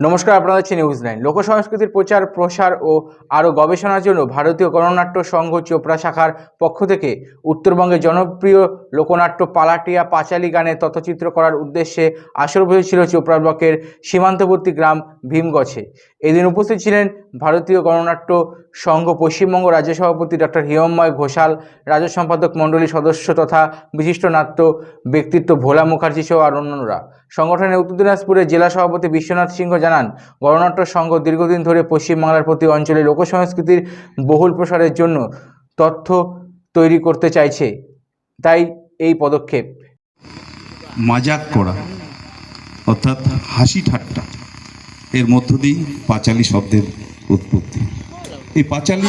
নমস্কার, আপনারা হচ্ছে নিউজ নাইন লোকসংস্কৃতির প্রচার, প্রসার ও আরও গবেষণার জন্য ভারতীয় গণনাট্য সংঘ চোপড়া শাখার পক্ষ থেকে উত্তরবঙ্গের জনপ্রিয় লোকনাট্য পালাটিয়া পাঁচালি গানে তথ্যচিত্র করার উদ্দেশ্যে আসর বসেছিল চোপড়া ব্লকের সীমান্তবর্তী গ্রাম ভীমগছে। এদিন উপস্থিত ছিলেন ভারতীয় গণনাট্য সংঘ পশ্চিমবঙ্গ রাজ্য সভাপতি ডক্টর হিরণ্ময় ঘোষাল, রাজ্য সম্পাদক মণ্ডলীর সদস্য তথা বিশিষ্ট নাট্য ব্যক্তিত্ব ভোলা মুখার্জি সহ আর অন্যান্যরা। সংগঠনের উত্তর দিনাজপুরের জেলা সভাপতি বিশ্বনাথ সিংহ জানান। গণনাট্য সংঘ দীর্ঘদিন ধরে পশ্চিমবাংলার প্রতি অঞ্চলে লোকসংস্কৃতির বহুল প্রসারের জন্য তথ্য তৈরি করতে চাইছে। তাই এই পদক্ষেপ। মাজাক করা, অর্থাৎ হাসি ঠাট্টা, এর মধ্য দিয়ে পাঁচালী শব্দের উৎপত্তি। এই পাঁচালী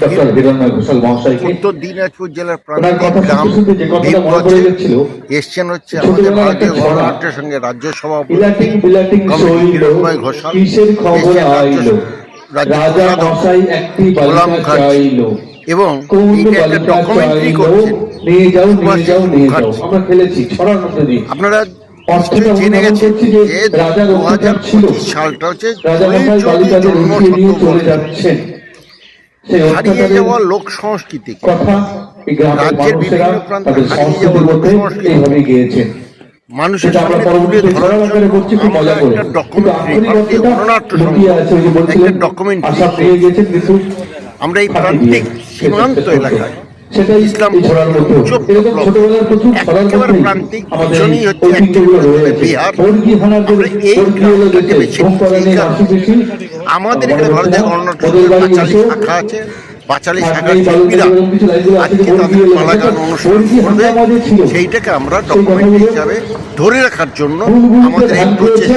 ডক্টর হিরণ্ময় ঘোষাল মহাশয়কে উত্তর দিনাজপুর জেলার প্রান্তিক গ্রাম শুনতে শুনতে যে কথাটা পড়ে ভীমগঞ্জে যাচ্ছিল এসছেন হচ্ছে আমাদের ভারতীয় গণনাট্যের সঙ্গে রাজ্য সভাপতি বিলাটিং বিলাটিং কমরেড শৈল হিরণ্ময় ঘোষাল কিসের খবর এসছেন রাজ্য আইল? রাজ্য রাজা সম্পাদক একটি গোলাম বালিকা মুখার্জি। চাইল এবং ডকুমেন্টারি করছেন আপনারা জেনে গেছেন যে যে দু হাজার সালটা হচ্ছে জন্ম শতবর্ষ। হারিয়ে যাওয়া লোক গ্রামের রাজ্যের বিভিন্ন প্রান্তে হারিয়ে যাওয়া লোক সংস্কৃতি। মানুষের সামনে তুলে ধরার জন্য আমরা একটা ডকুমেন্টারি আক্ষরিক ভারতীয় অর্থটা গণনাট্য লুকিয়ে আছে ওই যে বলছিলেন একটা ডকুমেন্টারি আমরা এই প্রান্তিক সীমান্ত এলাকায় সেটাই ইসলাম এই ছড়ার এরকম ছোটবেলার প্রচুর ছড়ার মধ্যেই আমাদের ঐতিহ্যগুলো বিহার। বর্গী হলো বেশি এখানে পাঁচালী এসো শাখা আছে পাঁচালী শাখার শিল্পীরা আজকে তাদের করবে। যে ছিল। সেইটাকে আমরা কথাগুলো হিসাবে ধরে রাখার জন্য আমাদের এই প্রচেষ্টা।